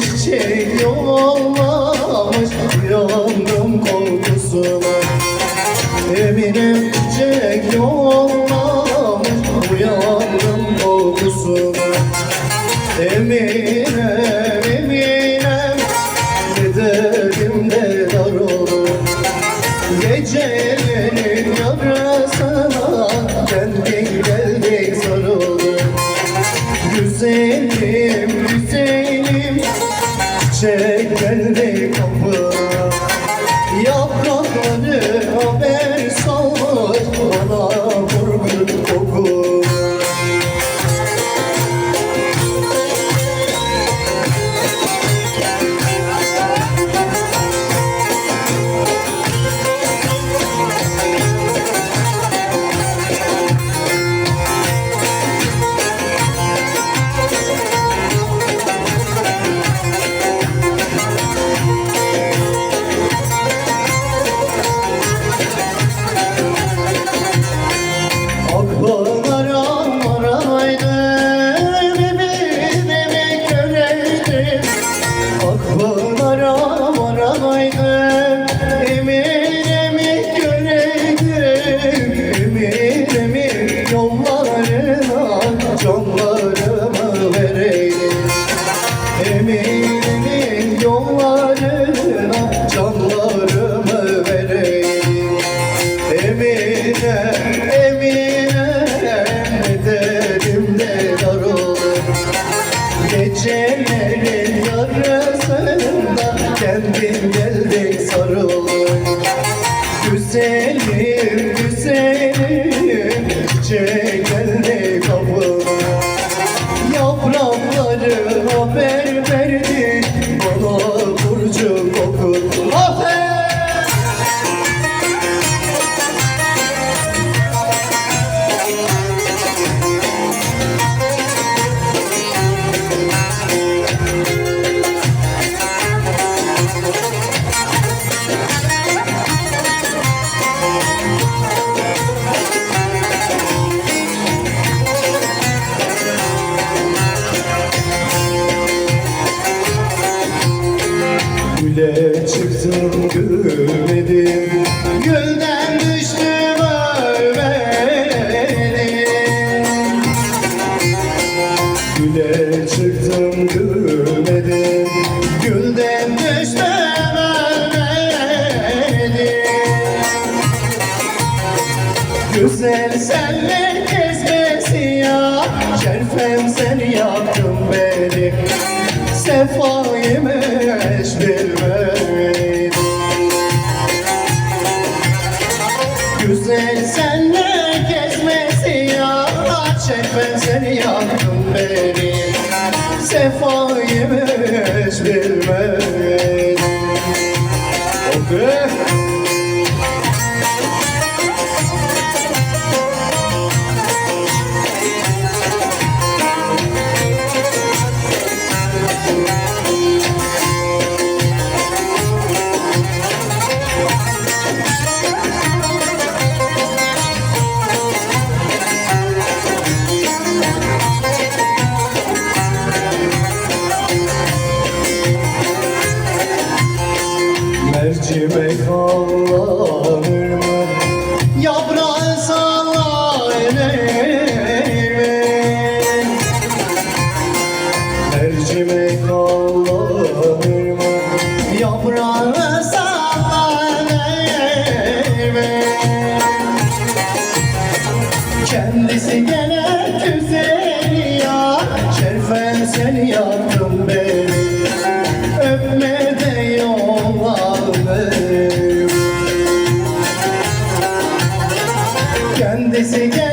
çiçek yollamış Yandım korkusuna. Emine çiçek yollamış Uyandım korkusuna. Emine Emine Gidelim Gecelerin yarın Çiçek geldi Güzelim, güzelim geldi Güle çıktım gülmedim. Gülden düştüm ölmedim. Güle çıktım gülmedim. Gülden düştüm ölmedim. Güzel senle gezmesi ya Şerfem sen yaktın beni. Sefayı Şerfem sen yaktın beni Sefayı Yaktın beni Öpme de Kendisi gene